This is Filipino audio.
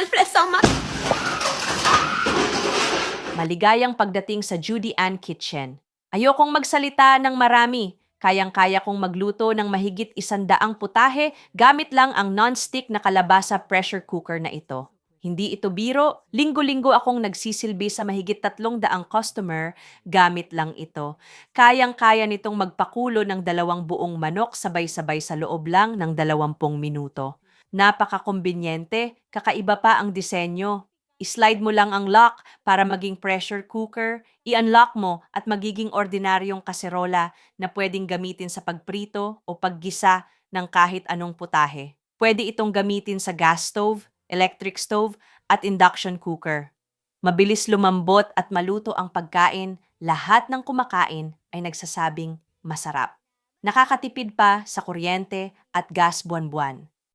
selfless ang ma- Maligayang pagdating sa Judy Ann Kitchen. Ayokong magsalita ng marami. Kayang-kaya kong magluto ng mahigit isandaang putahe gamit lang ang non-stick na kalabasa pressure cooker na ito. Hindi ito biro, linggo-linggo akong nagsisilbi sa mahigit tatlong daang customer gamit lang ito. Kayang-kaya nitong magpakulo ng dalawang buong manok sabay-sabay sa loob lang ng dalawampung minuto. Napaka-kumbinyente, kakaiba pa ang disenyo. I-slide mo lang ang lock para maging pressure cooker, i-unlock mo at magiging ordinaryong kaserola na pwedeng gamitin sa pagprito o paggisa ng kahit anong putahe. Pwede itong gamitin sa gas stove, electric stove at induction cooker. Mabilis lumambot at maluto ang pagkain, lahat ng kumakain ay nagsasabing masarap. Nakakatipid pa sa kuryente at gas buwan-buwan.